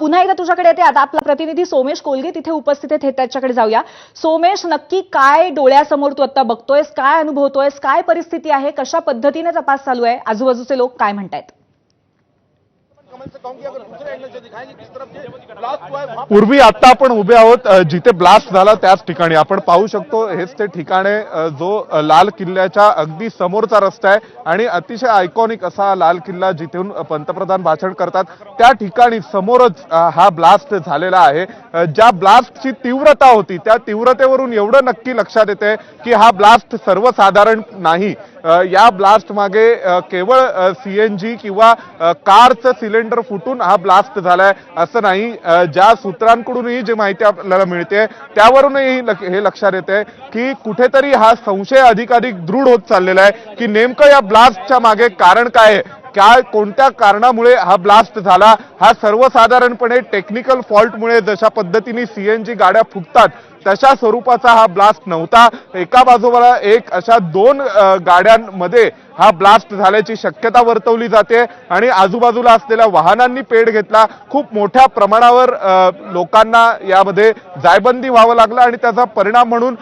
पुन्हा एकदा तुझ्याकडे येते. आता आपला प्रतिनिधी सोमेश कोलगे तिथे उपस्थित आहेत. त्याच्याकडे जाऊया. सोमेश नक्की काय डोळ्यासमोर तू आता बघतोयस? काय अनुभवतोयस? काय परिस्थिती आहे? कशा पद्धतीने तपास चालू आहे? आजूबाजूचे लोक काय म्हणतायत? पूर्वी आता आपण उभे आहोत जिथे ब्लास्ट झाला त्याच ठिकाणी. आपण पाहू शकतो हेच ते ठिकाण आहे जो लाल किल्ल्याच्या अगदी समोरचा रस्ता आहे आणि अतिशय आयकॉनिक असा लाल किल्ला जिथून पंतप्रधान भाषण करतात. त्या ठिकाणी समोरच हा ब्लास्ट झालेला आहे. ज्या ब्लास्टची तीव्रता होती त्या तीव्रतेवरून एवढं नक्की लक्षात येते की हा ब्लास्ट सर्वसाधारण नाही. या ब्लास्ट मागे केवळ सी एन जी किंवा कारचं सिलेंडर फुटून हा ब्लास्ट झालाय असं नाही. ज्या सूत्रांकडूनही जी माहिती आपल्याला मिळते त्यावरूनही हे लक्षात येते की कुठेतरी हा संशय अधिकाधिक दृढ होत चाललेला आहे की नेमकं या ब्लास्टच्या मागे कारण काय आहे? काय कोणत्या कारणामुळे हा ब्लास्ट झाला? हा सर्वसाधारणपणे टेक्निकल फॉल्टमुळे जशा पद्धतीने सीएनजी गाड्या फुटतात तशा स्वरूपाचा हा ब्लास्ट नव्हता. एका बाजूला एक अशा दोन गाड्यांमध्ये हा ब्लास्ट झाल्याची शक्यता वर्तवली जाते आणि आजूबाजूला असलेल्या वाहनांनी पेड घेतला. खूप मोठ्या प्रमाणावर लोकांना यामध्ये जायबंदी व्हावं लागलं आणि त्याचा परिणाम म्हणून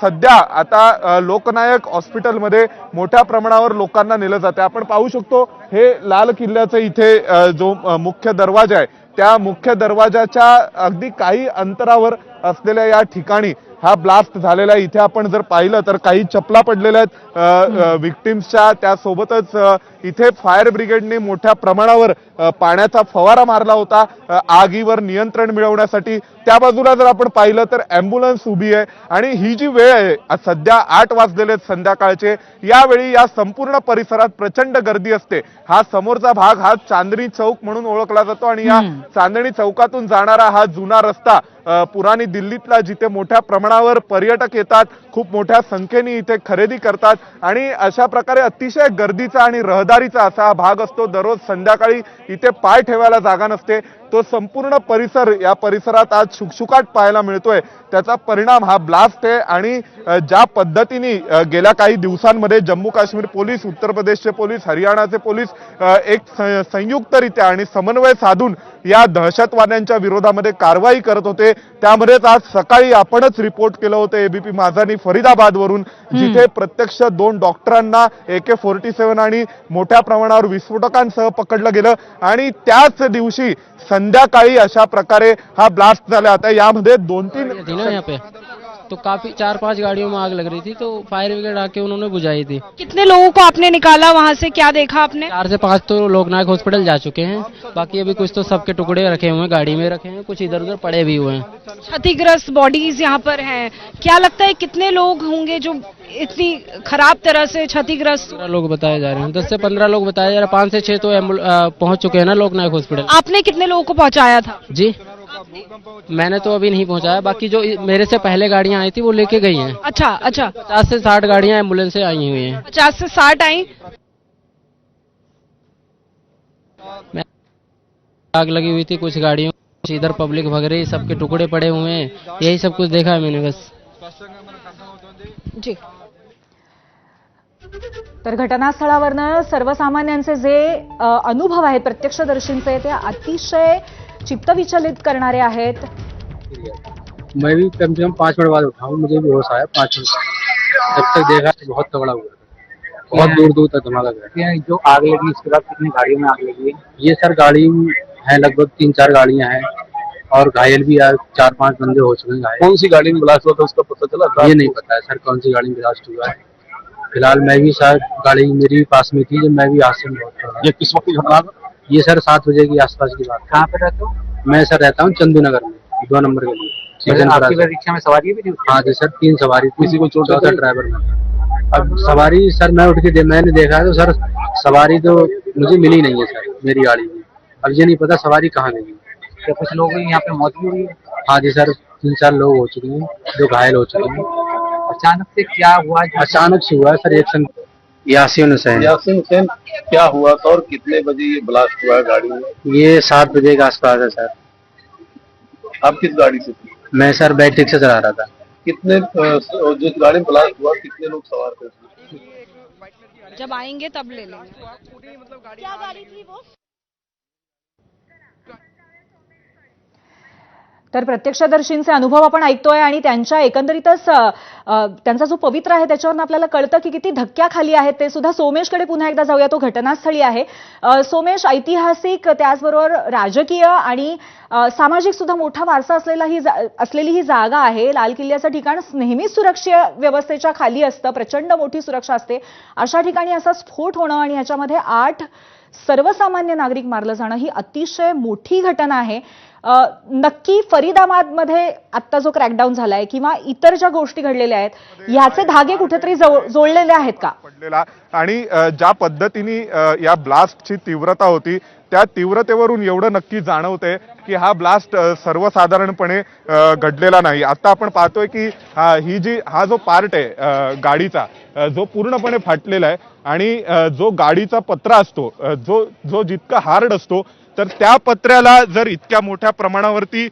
सध्या आता लोकनायक हॉस्पिटलमध्ये मोठ्या प्रमाणावर लोकांना नेलं जाते. आपण पाहू शकतो हे लाल किल्ल्याचं इथे जो मुख्य दरवाजा आहे त्या मुख्य दरवाजाच्या अगदी काही अंतरावर असलेल्या या ठिकाणी हा ब्लास्ट झालेला आहे. इथे आपण जर पाहिलं तर काही चपला पडलेल्या आहेत. विक्टिम्सच्या त्यासोबतच इथे फायर ब्रिगेडने मोठ्या प्रमाणावर पाण्याचा फवारा मारला होता. आगीवर नियंत्रण मिळवण्यासाठी. त्या बाजूला जर आपण पाहिलं तर अँब्युलन्स उभी आहे. आणि ही जी वेळ आहे सध्या आठ वाजलेले संध्याकाळचे यावेळी या संपूर्ण परिसरात प्रचंड गर्दी असते. हा समोरचा भाग हा चांदणी चौक म्हणून ओळखला जातो आणि या चांदणी चौकातून जाणारा हा जुना रस्ता पुराणी दिल्लीतला जिथे मोठ्या प्रमाणावर पर्यटक येतात खूप मोठ्या संख्येने इथे खरेदी करतात आणि अशा प्रकारे अतिशय गर्दीचा आणि रहदारीचा असा हा भाग असतो. दररोज संध्याकाळी इथे पाय ठेवायला जागा नसते. तो संपूर्ण परिसर या परिसरात आज शुकशुकाट पाहायला मिळतोय. त्याचा परिणाम हा ब्लास्ट आहे आणि ज्या पद्धतीने गेल्या काही दिवसांमध्ये जम्मू काश्मीर पोलीस उत्तर प्रदेशचे पोलीस हरियाणाचे पोलीस एक संयुक्तरित्या आणि समन्वय साधून या दहशतवाद्यांच्या विरोधामध्ये कारवाई करत होते. त्यामध्येच आज सकाळी आपणच रिपोर्ट केलं होतं एबीपी माझानी फरीदाबाद वरून जिथे प्रत्यक्ष दोन डॉक्टरांना ए के फोर्टी सेव्हन आणि मोठ्या प्रमाणावर विस्फोटकांसह पकडलं गेलं. आणि त्याच दिवशी संध्याकाळी अशा प्रकारे हा ब्लास्ट झाला. आता यामध्ये दोन तीन तो काफ़ी चार पाँच गाड़ियों में आग लग रही थी तो फायर ब्रिगेड आके उन्होंने बुझाई थी। कितने लोगों को आपने निकाला? वहाँ से क्या देखा आपने? चार से पाँच तो लोकनायक हॉस्पिटल जा चुके हैं। बाकी अभी कुछ तो सबके टुकड़े रखे हुए हैं गाड़ी में रखे हैं कुछ इधर उधर पड़े भी हुए हैं। क्षतिग्रस्त बॉडीज यहाँ पर है। क्या लगता है कितने लोग होंगे जो इतनी खराब तरह से क्षतिग्रस्त? लोग बताए जा रहे हैं दस से पंद्रह लोग बताए जा रहे हैं पाँच से छह तो अ, चुके हैं ना लोकनायक हॉस्पिटल आपने कितने लोगों को पहुँचाया था? जी। मैंने तो अभी नहीं पहुँचाया बाकी जो मेरे से पहले गाड़ियाँ आई थी वो लेके गई हैं। अच्छा अच्छा। पचास से साठ गाड़ियाँ एंबुलेंस से आई हुई हैं। पचास से साठ आई? आग लगी हुई थी कुछ गाड़ियों कुछ इधर पब्लिक भग रही सबके टुकड़े पड़े हुए हैं। यही सब कुछ देखा है मैंने बस। जी। तर घटनास्थळावरनं सर्वसामान्यांचे जे अनुभव आहेत प्रत्यक्षदर्शींचे ते अतिशय चित्तविचलित करणारे आहेत? मैं भी कम से कम पाँच मिनट बाद उठा हूँ मुझे भी होश आया पाँच मिनट जब तक देखा तो बहुत तगड़ा हुआ बहुत दूर दूर तक धमाका गया जो आग लगी इसके बाद कितनी गाड़ियों में आग लगी है? ये सर गाड़ी है लगभग तीन चार गाड़ियाँ हैं और घायल भी है चार पाँच बंदे हो चुके हैं कौन सी गाड़ी में ब्लास्ट हुआ था उसका पता चला? ये नहीं पता है सर कौन सी गाड़ी में ब्लास्ट हुआ है। फ़िलहाल मैं भी सर गाड़ी मेरी भी पास में थी जब मैं भी हादसे में ये किस वक्त की घटना है? ये सर सात बजे के आसपास की बात कहाँ पे रहते हो? मैं सर रहता हूँ चंदू नगर में दो नंबर के लिए। से। रिक्शा में सवारी भी हाँ जी सर तीन सवारी किसी को चोट चौथा ड्राइवर में अब सवारी सर मैं उठ के दे, मैंने देखा है तो सर सवारी तो मुझे मिली नहीं है सर मेरी गाड़ी में। अब ये नहीं पता सवारी कहाँ गई। क्या कुछ लोगों यहाँ पे मौत भी हुई है? हाँ जी सर तीन चार लोग हो चुके हैं जो घायल हो चुके हैं। अचानक से क्या हुआ? अचानक से हुआ है सर एक सन यासीन हुसैन। यासिन हुसैन क्या हुआ था और कितने बजे ये ब्लास्ट हुआ है गाड़ी में? ये सात बजे के आसपास है सर। आप किस गाड़ी से थे? मैं सर बैटरी से चला रहा था। कितने जिस गाड़ी में ब्लास्ट हुआ कितने लोग सवार थे? उसमें? जब आएँगे तब ले लेंगे। क्या गाड़ी थी वो? तर प्रत्यक्षदर्शींचे अनुभव आपण ऐकतोय आणि त्यांच्या एकंदरीतच त्यांचा जो पवित्र आहे त्याच्यावरून आपल्याला कळतं की किती धक्क्याखाली आहेत ते सुद्धा सोमेशकडे पुन्हा एकदा जाऊया. तो घटनास्थळी आहे. सोमेश ऐतिहासिक त्याचबरोबर राजकीय आणि सामाजिक सुद्धा मोठा वारसा असलेला ही जा- असलेली ही जागा आहे. लाल किल्ल्याचं ठिकाण नेहमीच सुरक्षा व्यवस्थेच्या खाली असतं. प्रचंड मोठी सुरक्षा असते. अशा ठिकाणी असा स्फोट होणं आणि ह्याच्यामध्ये आठ सर्वसामान्य नागरिक मारलं जाणं ही अतिशय मोठी घटना आहे. नक्की फरीदाबादमध्ये आत्ता जो क्रॅकडाऊन झालाय किंवा इतर ज्या गोष्टी घडलेल्या आहेत ह्याचे धागे कुठेतरी जोडलेले आहेत का? पडलेला. आणि ज्या पद्धतीने या ब्लास्टची तीव्रता होती त्या तीव्रतेवरून एवढं नक्की जाणवतंय की हा ब्लास्ट सर्वसाधारणपणे घडलेला नाही. आता आपण पाहतोय की हा- जी हा जो पार्ट आहे गाडीचा जो पूर्णपणे फाटलेला आहे आणि जो गाडीचा पत्रा असतो जो जो जितका हार्ड असतो तर त्या पत्र्याला जर इतक्या मोठ्या प्रमाणावरती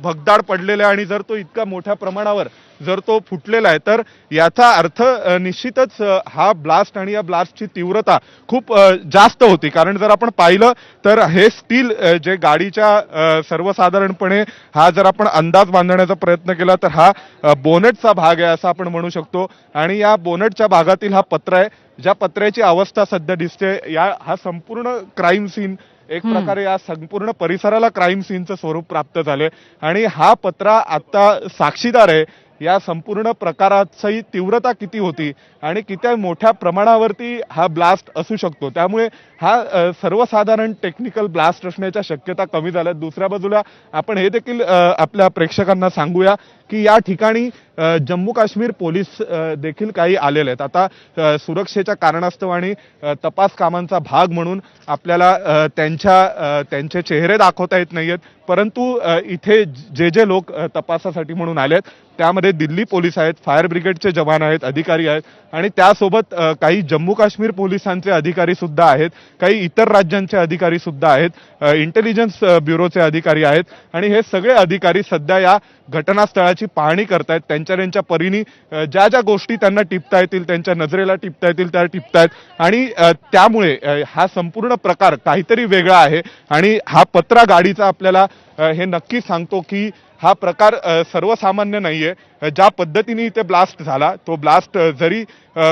भगदाड पडलेला आहे आणि जर तो इतक्या मोठ्या प्रमाणावर जर तो फुटलेला आहे तर याचा अर्थ निश्चितच हा ब्लास्ट आणि या ब्लास्टची तीव्रता खूप जास्त होती. कारण जर आपण पाहिलं तर हे स्टील जे गाडीच्या सर्वसाधारणपणे हा जर आपण अंदाज बांधण्याचा प्रयत्न केला तर हा बोनेटचा भाग आहे असं आपण म्हणू शकतो. आणि या बोनेटच्या भागातील हा पत्र आहे ज्या पत्र्याची अवस्था सध्या दिसते. या हा संपूर्ण क्राईम सीन एक प्रकारे या संपूर्ण परिसराला क्राईम सीनचं स्वरूप प्राप्त झाले आणि हा पत्रा आता साक्षीदार आहे. या संपूर्ण प्रकाराची तीव्रता किती होती आणि किती मोठ्या प्रमाणावरती हा ब्लास्ट असू शकतो. त्यामुळे हा सर्वसाधारण टेक्निकल ब्लास्ट असण्याच्या शक्यता कमी झाल्या दुसऱ्या बाजूला आपण हे देखील आपल्या प्रेक्षकांना सांगूया. की या ठिकाणी जम्मू काश्मीर पोलीस देखील काही आलेले आहेत. आता सुरक्षेच्या कारणास्तव आणि तपास कामांचा भाग म्हणून आपल्याला त्यांच्या त्यांचे चेहरे दाखवता येत नाही आहेत परंतु इथे जे जे लोक तपासासाठी म्हणून आले आहेत त्यामध्ये दिल्ली पोलीस आहेत फायर ब्रिगेडचे जवान आहेत अधिकारी आहेत आणि त्यासोबत काही जम्मू काश्मीर पोलिसांचे अधिकारी सुद्धा आहेत काही इतर राज्यांचे अधिकारी सुद्धा आहेत इंटेलिजन्स ब्युरोचे अधिकारी आहेत आणि हे सगळे अधिकारी सध्या या घटनास्थळाची पाहणी करतायत त्यांच्या त्यांच्या परीने ज्या ज्या गोष्टी त्यांना टिपता येतील त्यांच्या नजरेला टिपता येतील त्या टिपतायत. आणि त्यामुळे हा संपूर्ण प्रकार काहीतरी वेगळा आहे. आणि हा पत्रा गाडीचा आपल्याला हे नक्की सांगतो की हा प्रकार सर्वसामान्य नाही आहे ज्या पद्धतीने इथे ब्लास्ट झाला तो ब्लास्ट जरी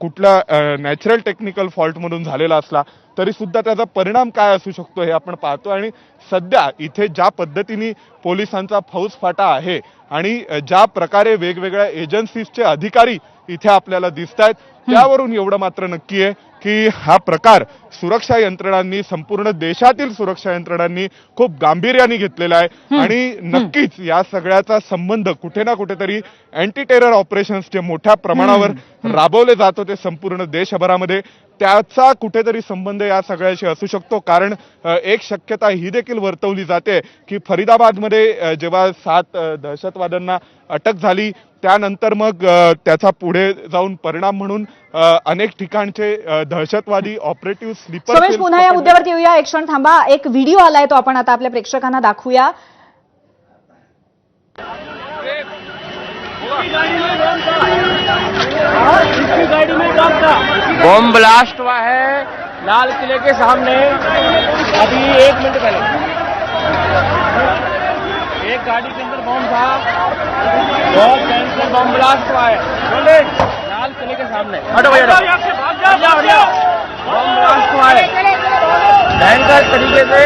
कुठला नॅचरल टेक्निकल फॉल्टमधून झालेला असला तरी सुद्धा त्याचा परिणाम काय असू शकतो हे आपण पाहतो आणि सध्या इथे ज्या पद्धतीने पोलिसांचा फौजफाटा आहे आणि ज्या प्रकारे वेगवेगळ्या एजन्सीजचे अधिकारी इथे आपल्याला दिसत आहेत त्यावरून एवढं मात्र नक्की आहे की हा प्रकार सुरक्षा यंत्रणांनी संपूर्ण देशातील सुरक्षा यंत्रणांनी खूप गांभीर्याने घेतलेला आहे. आणि नक्कीच या सगळ्याचा संबंध कुठे ना कुठेतरी अँटी टेरर ऑपरेशन्स जे मोठ्या प्रमाणावर राबवले जात होते संपूर्ण देशभरामध्ये. त्याचा कुठेतरी संबंध या सगळ्याशी असू शकतो. कारण एक शक्यता ही देखील वर्तवली जाते की फरीदाबादमध्ये जेव्हा सात दहशतवाद्यांना अटक झाली त्यानंतर मग त्याचा पुढे जाऊन परिणाम म्हणून अनेक ठिकाणचे दहशतवादी ऑपरेटिव्ह स्लीपर सोमेश पुन्हा या मुद्द्यावरती येऊया. एक क्षण थांबा. एक व्हिडिओ आलाय तो आपण आता आपल्या प्रेक्षकांना दाखवूया. बॉम्ब ब्लास्ट हुआ है लाल किले के सामने। अभी एक मिनट पहले। एक गाड़ी के अंदर बॉम्ब था। बहुत भयंकर बॉम्ब ब्लास्ट हुआ है। बोले लाल किले के सामने। हटो भैया बॉम्ब ब्लास्ट हुआ है। भयंकर तरीके से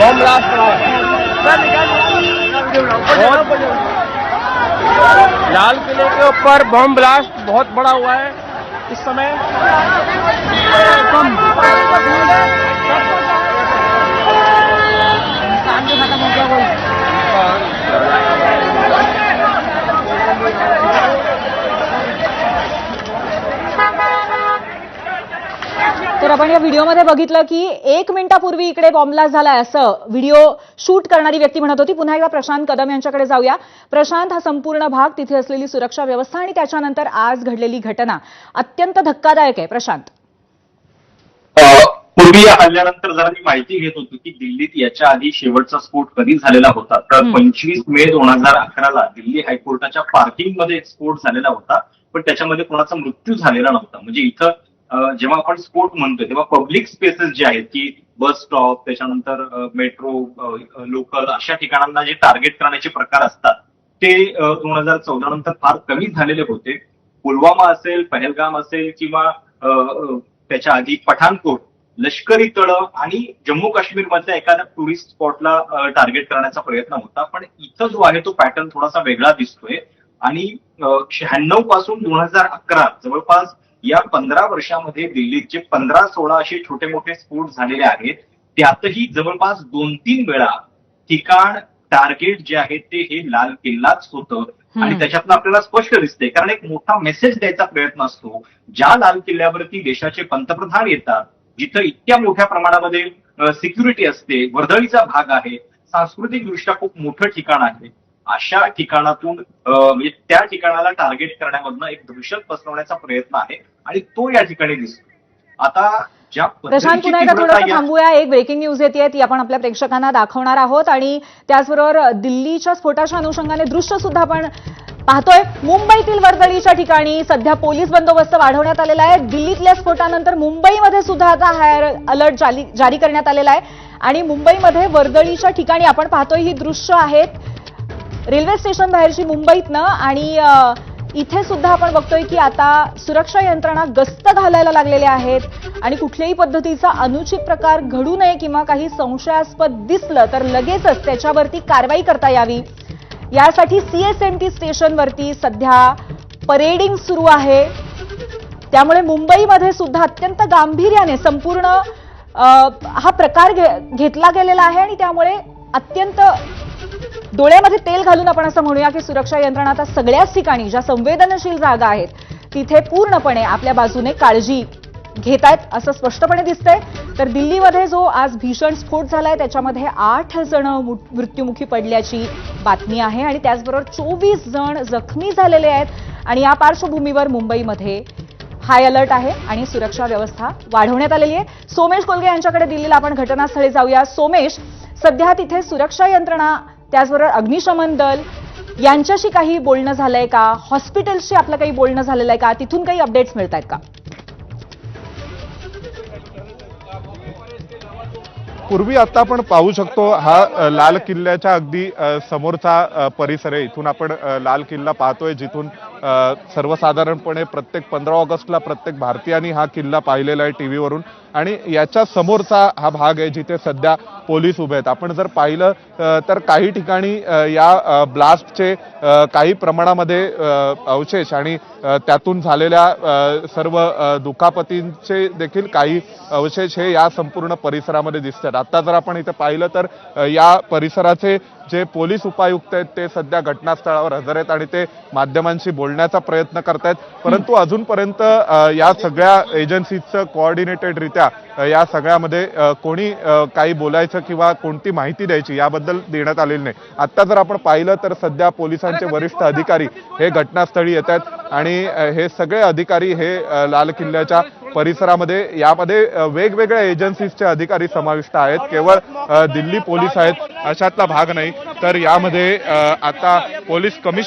बॉम्ब ब्लास्ट हुआ है। लाल किले के ऊपर बम ब्लास्ट बहुत बड़ा हुआ है। इस समय आपण या व्हिडिओमध्ये बघितलं की एक मिनिटापूर्वी इकडे बॉम्बलास्ट झालाय असं व्हिडिओ शूट करणारी व्यक्ती म्हणत होती. पुन्हा एकदा प्रशांत कदम यांच्याकडे जाऊया. प्रशांत हा संपूर्ण भाग तिथे असलेली सुरक्षा व्यवस्था आणि त्याच्यानंतर आज घडलेली घटना अत्यंत धक्कादायक आहे. प्रशांत. पूर्वी या हल्ल्यानंतर जरा मी माहिती घेत होतो की दिल्लीत याच्या आधी शेवटचा स्फोट कधी झालेला होता? तर. पंचवीस मे दोन हजार अकराला दिल्ली हायकोर्टाच्या पार्किंगमध्ये एक स्फोट झालेला होता पण त्याच्यामध्ये कोणाचा मृत्यू झालेला नव्हता. म्हणजे इथं जेव्हा आपण स्पोर्ट म्हणतोय तेव्हा पब्लिक स्पेसेस जे आहेत की बस स्टॉप त्याच्यानंतर मेट्रो लोकल अशा ठिकाणांना जे टार्गेट करण्याचे प्रकार असतात ते दोन हजार चौदा नंतर फार कमी झालेले होते. पुलवामा असेल पहलगाम असेल किंवा त्याच्या आधी पठाणकोट लष्करी तळ आणि जम्मू काश्मीर मधल्या एखाद्या टुरिस्ट स्पॉटला टार्गेट करण्याचा प्रयत्न होता. पण इथं जो आहे तो पॅटर्न थोडासा वेगळा दिसतोय. आणि शहाण्णवपासून दोन हजार अकरा जवळपास या पंधरा वर्षामध्ये दिल्लीत जे पंधरा सोळा असे छोटे मोठे स्फोट झालेले आहेत. त्यातही जवळपास दोन तीन वेळा ठिकाण टार्गेट जे आहे ते हे लाल किल्लाच होतं. आणि. त्याच्यातनं आपल्याला स्पष्ट दिसते कारण एक मोठा मेसेज द्यायचा प्रयत्न असतो. ज्या लाल किल्ल्यावरती देशाचे पंतप्रधान येतात जिथं इतक्या मोठ्या प्रमाणामध्ये सिक्युरिटी असते वर्दळीचा भाग आहे सांस्कृतिक दृष्ट्या खूप मोठं ठिकाण आहे अशा ठिकाणातून म्हणजे त्या ठिकाणाला टार्गेट करण्यामधनं एक दहशत पसरवण्याचा प्रयत्न आहे आणि तो या ठिकाणी दिसतो. आता प्रशांत पुन्हा एकदा थोडंसं थांबूया. एक ब्रेकिंग न्यूज येते ती आपण आपल्या प्रेक्षकांना दाखवणार आहोत आणि त्याचबरोबर दिल्लीच्या स्फोटाच्या अनुषंगाने दृश्य सुद्धा आपण पाहतोय. मुंबईतील वर्दळीच्या ठिकाणी सध्या पोलीस बंदोबस्त वाढवण्यात आलेला आहे. दिल्लीतल्या स्फोटानंतर मुंबईमध्ये सुद्धा आता हायर अलर्ट जारी जारी करण्यात आलेला आहे. आणि मुंबईमध्ये वर्दळीच्या ठिकाणी आपण पाहतोय ही दृश्य आहेत रेल्वे स्टेशन बाहेरची मुंबईतनं आणि इथे सुद्धा आपण बघतोय की आता सुरक्षा यंत्रणा गस्त घालायला लागलेल्या आहेत आणि कुठल्याही पद्धतीचा अनुचित प्रकार घडू नये किंवा काही संशयास्पद दिसलं तर लगेचच त्याच्यावरती कारवाई करता यावी. यासाठी सीएसएमटी स्टेशनवरती सध्या परेडिंग सुरू आहे. त्यामुळे मुंबईमध्ये सुद्धा अत्यंत गांभीर्याने संपूर्ण हा प्रकार घे- घेतला गेलेला आहे आणि त्यामुळे अत्यंत डोळ्यामध्ये तेल घालून आपण असं म्हणूया की सुरक्षा यंत्रणा आता सगळ्याच ठिकाणी ज्या संवेदनशील जागा आहेत तिथे पूर्णपणे आपल्या बाजूने काळजी घेत आहेत असं स्पष्टपणे दिसतंय. तर दिल्लीमध्ये जो आज भीषण स्फोट झालाय त्याच्यामध्ये आठ जण मु- मृत्युमुखी पडल्याची बातमी आहे आणि त्याचबरोबर चोवीस जण जखमी झालेले आहेत आणि या पार्श्वभूमीवर मुंबईमध्ये हाय अलर्ट आहे आणि सुरक्षा व्यवस्था वाढवण्यात आलेली आहे. सोमेश कोलगे यांच्याकडे दिल्लीला आपण घटनास्थळी जाऊया. सोमेश सध्या तिथे सुरक्षा यंत्रणा त्याचबरोबर अग्निशमन दल यांच्याशी काही बोलणं झालंय का? हॉस्पिटलशी आपलं काही बोलणं झालेलं आहे का? तिथून काही अपडेट्स मिळत आहेत का? पूर्वी आता आपण पाहू शकतो हा लाल किल्ल्याच्या अगदी समोरचा परिसर आहे. इथून आपण लाल किल्ला पाहतोय जिथून सर्वसाधारणपणे प्रत्येक पंधरा ऑगस्टला प्रत्येक भारतीयांनी हा किल्ला पाहिलेला आहे टी व्हीवरून आणि याच्या समोरचा हा भाग आहे जिथे सध्या पोलीस उभे आहेत. आपण जर पाहिलं तर काही ठिकाणी या ब्लास्टचे काही प्रमाणामध्ये अवशेष आणि त्यातून झालेल्या सर्व दुखापतींचे देखील काही अवशेष हे या संपूर्ण परिसरामध्ये दिसतात. आता जर आपण इथे पाहिलं तर या परिसराचे जे पोलीस उपायुक्त आहेत ते सध्या घटनास्थळावर हजर आहेत आणि ते माध्यमांशी बोलण्याचा प्रयत्न करतायत. परंतु अजूनपर्यंत या सगळ्या एजन्सीजचं कोऑर्डिनेटेडरित्या या सगळ्यामध्ये कोणी काही बोलायचं किंवा कोणती माहिती द्यायची याबद्दल देण्यात आलेली नाही. आत्ता जर आपण पाहिलं तर सध्या पोलिसांचे वरिष्ठ अधिकारी हे घटनास्थळी येत आहेत आणि हे सगळे अधिकारी हे लाल किल्ल्याच्या परिसरामध्ये यामध्ये वेगवेगळ्या एजन्सीजचे अधिकारी समाविष्ट आहेत. केवळ दिल्ली पोलीस आहेत अशातला भाग नाही. तर यामध्ये आता पोलीस कमिशन